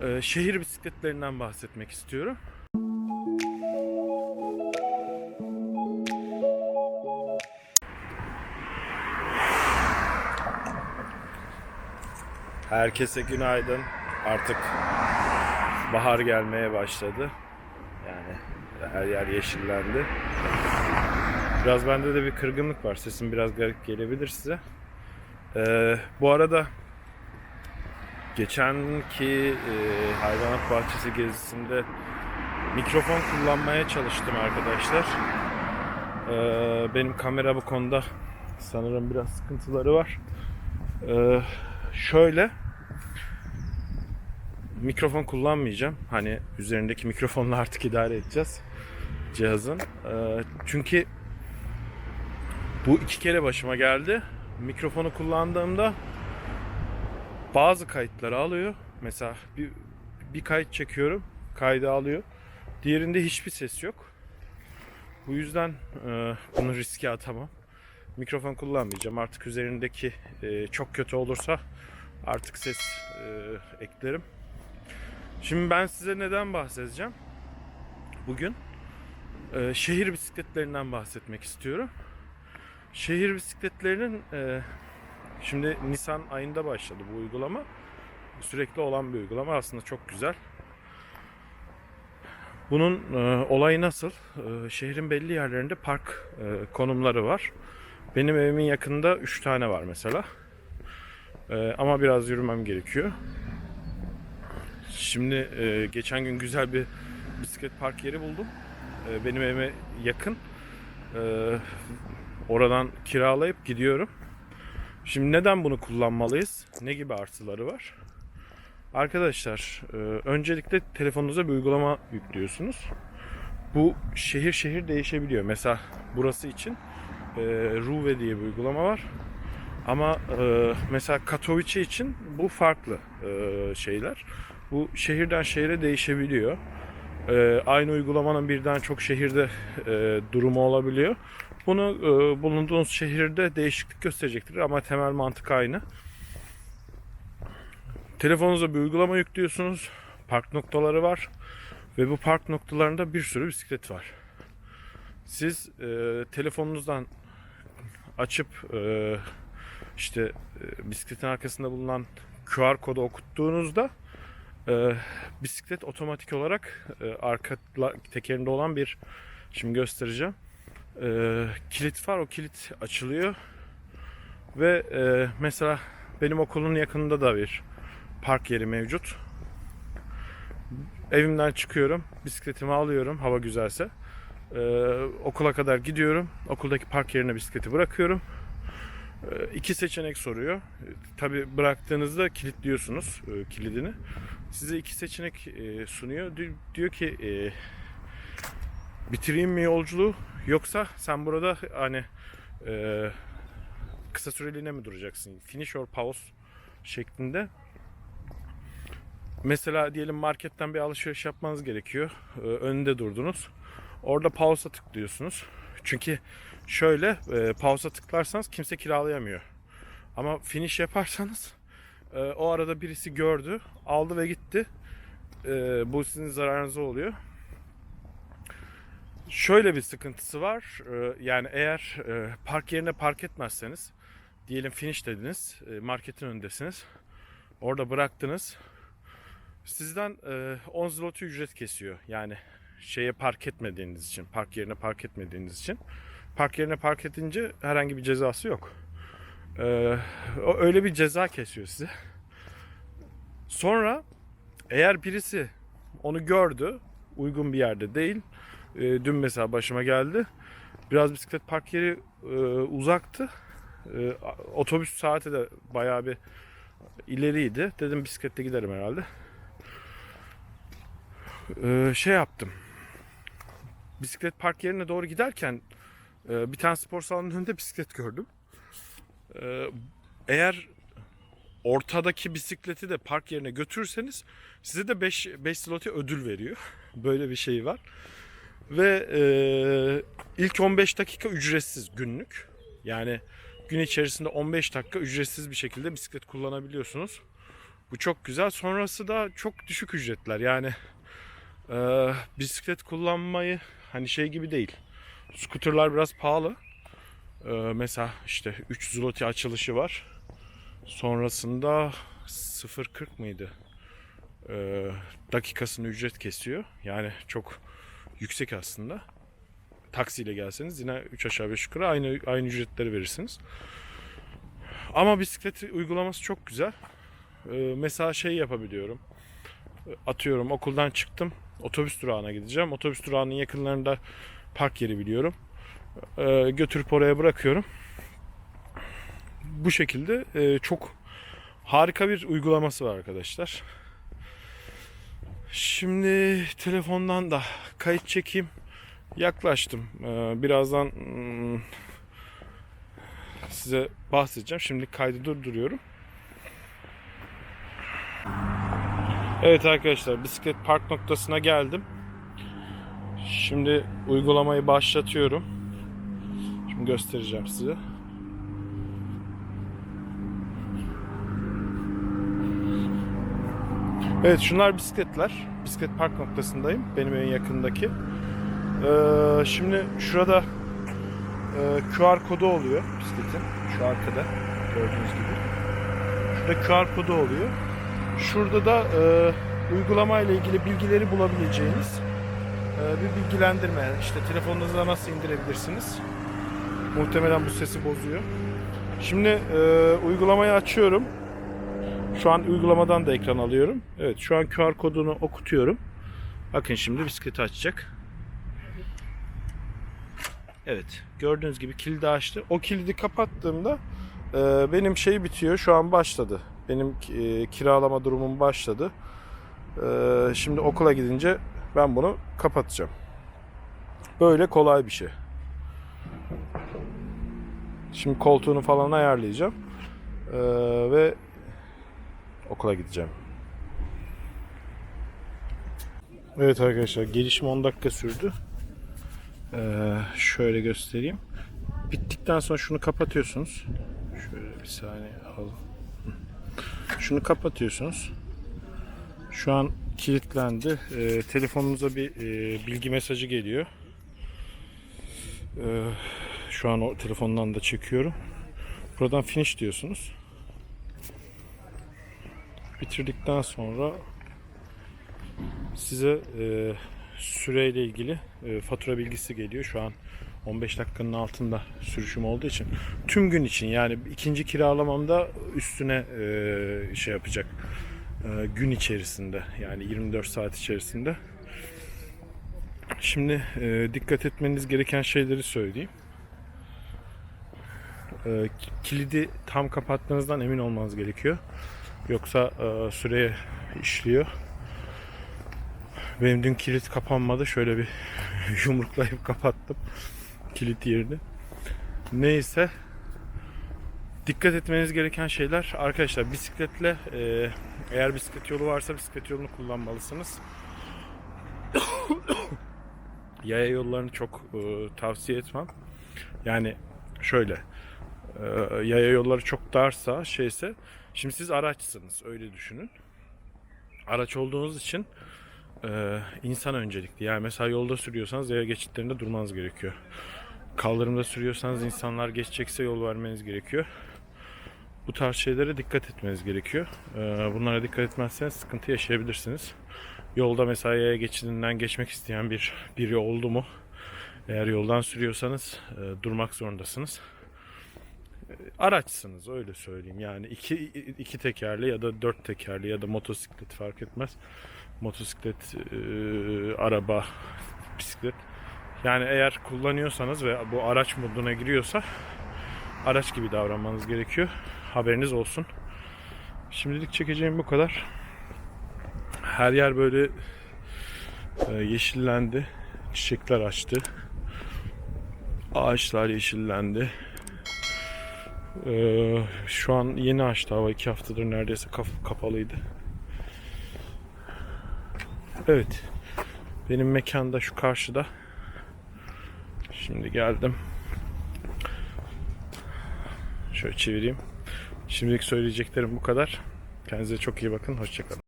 Ee, şehir bisikletlerinden bahsetmek istiyorum. Herkese günaydın. Artık bahar gelmeye başladı. Yani her yer yeşillendi. Biraz bende de bir kırgınlık var. Sesim biraz garip gelebilir size. Ee, bu arada geçenki e, hayvanat bahçesi gezisinde mikrofon kullanmaya çalıştım arkadaşlar. Ee, benim kamera bu konuda sanırım biraz sıkıntıları var. Ee, şöyle mikrofon kullanmayacağım. Hani üzerindeki mikrofonla artık idare edeceğiz cihazın. Ee, çünkü bu iki kere başıma geldi. Mikrofonu kullandığımda bazı kayıtları alıyor. Mesela bir, bir kayıt çekiyorum, kaydı alıyor. Diğerinde hiçbir ses yok. Bu yüzden e, bunu riske atamam. Mikrofon kullanmayacağım. Artık üzerindeki e, çok kötü olursa artık ses e, eklerim. Şimdi ben size neden bahsedeceğim? Bugün e, şehir bisikletlerinden bahsetmek istiyorum. Şehir bisikletlerinin e, şimdi Nisan ayında başladı bu uygulama. Sürekli olan bir uygulama aslında çok güzel. Bunun e, olayı nasıl? E, şehrin belli yerlerinde park e, konumları var. Benim evimin yakında 3 tane var mesela. E, ama biraz yürümem gerekiyor. Şimdi e, geçen gün güzel bir bisiklet park yeri buldum. E, benim evime yakın. E, oradan kiralayıp gidiyorum. Şimdi neden bunu kullanmalıyız? Ne gibi artıları var? Arkadaşlar, e, öncelikle telefonunuza bir uygulama yüklüyorsunuz. Bu şehir şehir değişebiliyor. Mesela burası için e, Ruve diye bir uygulama var. Ama e, mesela Katowice için bu farklı şeyler. Bu şehirden şehire değişebiliyor. Aynı uygulamanın birden çok şehirde durumu olabiliyor. Bunu e, bulunduğunuz şehirde değişiklik gösterecektir ama temel mantık aynı. Telefonunuza bir uygulama yüklüyorsunuz. Park noktaları var. Ve bu park noktalarında bir sürü bisiklet var. Siz e, telefonunuzdan açıp e, işte e, bisikletin arkasında bulunan QR kodu okuttuğunuzda e, bisiklet otomatik olarak e, arka tekerinde olan bir şimdi göstereceğim e, kilit var o kilit açılıyor. Ve e, mesela benim okulun yakınında da bir park yeri mevcut. Evimden çıkıyorum bisikletimi alıyorum hava güzelse. E, okula kadar gidiyorum okuldaki park yerine bisikleti bırakıyorum. E, iki seçenek soruyor. Tabi bıraktığınızda kilitliyorsunuz e, kilidini. Size iki seçenek e, sunuyor. Di- diyor ki e, bitireyim mi yolculuğu yoksa sen burada hani e, kısa süreliğine mi duracaksın? Finish or pause şeklinde. Mesela diyelim marketten bir alışveriş yapmanız gerekiyor. E, önünde durdunuz. Orada pause'a tıklıyorsunuz. Çünkü şöyle e, pause'a tıklarsanız kimse kiralayamıyor. Ama finish yaparsanız e, o arada birisi gördü, aldı ve gitti. E, bu sizin zararınıza oluyor. Şöyle bir sıkıntısı var. Ee, Yani eğer e, park yerine park etmezseniz diyelim finish dediniz. e, Marketin önündesiniz. Orada bıraktınız. Sizden e, 10 zloty ücret kesiyor. Yani şeye park etmediğiniz için, park yerine park etmediğiniz için. Park yerine park edince herhangi bir cezası yok. Ee, öyle bir ceza kesiyor size. Sonra eğer birisi onu gördü, uygun bir yerde değil, e, dün mesela başıma geldi. Biraz bisiklet park yeri e, uzaktı. E, otobüs saati de bayağı bir ileriydi. Dedim bisikletle giderim herhalde. E, şey yaptım. Bisiklet park yerine doğru giderken e, bir tane spor salonunun önünde bisiklet gördüm. E, eğer ortadaki bisikleti de park yerine götürürseniz size de 5 5 zloty ödül veriyor. Böyle bir şey var. Ve e, ilk 15 dakika ücretsiz günlük. Yani gün içerisinde 15 dakika ücretsiz bir şekilde bisiklet kullanabiliyorsunuz. Bu çok güzel. Sonrası da çok düşük ücretler. Yani e, bisiklet kullanmayı hani şey gibi değil. Skuterlar biraz pahalı. E, mesela işte 3 zloty açılışı var. Sonrasında 0.40 mıydı? E, dakikasını ücret kesiyor. Yani çok yüksek aslında. Taksiyle gelseniz yine 3 aşağı 5 yukarı aynı aynı ücretleri verirsiniz. Ama bisiklet uygulaması çok güzel. Ee, mesela şey yapabiliyorum. Atıyorum okuldan çıktım. Otobüs durağına gideceğim. Otobüs durağının yakınlarında park yeri biliyorum. Ee, götürüp oraya bırakıyorum. Bu şekilde e, çok harika bir uygulaması var arkadaşlar. Şimdi telefondan da kayıt çekeyim. Yaklaştım. Ee, birazdan hmm, size bahsedeceğim. Şimdi kaydı durduruyorum. Evet arkadaşlar bisiklet park noktasına geldim. Şimdi uygulamayı başlatıyorum. Şimdi göstereceğim size. Evet şunlar bisikletler. Bisiklet park noktasındayım. Benim en yakındaki. Ee, şimdi şurada e, QR kodu oluyor bisikletin. Şu arkada gördüğünüz gibi. Şurada QR kodu oluyor. Şurada da e, uygulama ile ilgili bilgileri bulabileceğiniz e, bir bilgilendirme. İşte telefonunuza nasıl indirebilirsiniz. Muhtemelen bu sesi bozuyor. Şimdi e, uygulamayı açıyorum. Şu an uygulamadan da ekran alıyorum. Evet şu an QR kodunu okutuyorum. Bakın şimdi bisikleti açacak. Evet gördüğünüz gibi kilidi açtı. O kilidi kapattığımda e, benim şey bitiyor. Şu an başladı. Benim e, kiralama durumum başladı. E, şimdi okula gidince ben bunu kapatacağım. Böyle kolay bir şey. Şimdi koltuğunu falan ayarlayacağım. E, ve okula gideceğim. Evet arkadaşlar gelişim 10 dakika sürdü. Ee, şöyle göstereyim. Bittikten sonra şunu kapatıyorsunuz. Şöyle bir saniye alalım. Şunu kapatıyorsunuz. Şu an kilitlendi. Ee, telefonunuza bir e, bilgi mesajı geliyor. Ee, şu an o telefondan da çekiyorum. Buradan finish diyorsunuz. Bitirdikten sonra size e, süreyle ilgili e, fatura bilgisi geliyor. Şu an 15 dakikanın altında sürüşüm olduğu için tüm gün için yani ikinci kiralamamda üstüne e, şey yapacak e, gün içerisinde yani 24 saat içerisinde. Şimdi e, dikkat etmeniz gereken şeyleri söyleyeyim. E, kilidi tam kapatmanızdan emin olmanız gerekiyor. Yoksa e, süreye işliyor. Benim dün kilit kapanmadı. Şöyle bir yumruklayıp kapattım kilit yerini. Neyse. Dikkat etmeniz gereken şeyler arkadaşlar bisikletle e, eğer bisiklet yolu varsa bisiklet yolunu kullanmalısınız. Yaya yollarını çok e, tavsiye etmem. Yani şöyle e, yaya yolları çok darsa şeyse şimdi siz araçsınız öyle düşünün. Araç olduğunuz için e, insan öncelikli. Yani mesela yolda sürüyorsanız yaya geçitlerinde durmanız gerekiyor. Kaldırımda sürüyorsanız insanlar geçecekse yol vermeniz gerekiyor. Bu tarz şeylere dikkat etmeniz gerekiyor. E, bunlara dikkat etmezseniz sıkıntı yaşayabilirsiniz. Yolda mesela yaya geçidinden geçmek isteyen bir biri oldu mu? Eğer yoldan sürüyorsanız e, durmak zorundasınız. Araçsınız öyle söyleyeyim. Yani iki, iki tekerli ya da dört tekerli ya da motosiklet fark etmez motosiklet, e, araba, bisiklet. Yani eğer kullanıyorsanız ve bu araç moduna giriyorsa araç gibi davranmanız gerekiyor. Haberiniz olsun. Şimdilik çekeceğim bu kadar. Her yer böyle e, yeşillendi. Çiçekler açtı. Ağaçlar yeşillendi. Ee, şu an yeni açtı hava. iki haftadır neredeyse kap- kapalıydı. Evet. Benim mekan da şu karşıda. Şimdi geldim. Şöyle çevireyim. Şimdilik söyleyeceklerim bu kadar. Kendinize çok iyi bakın. Hoşçakalın.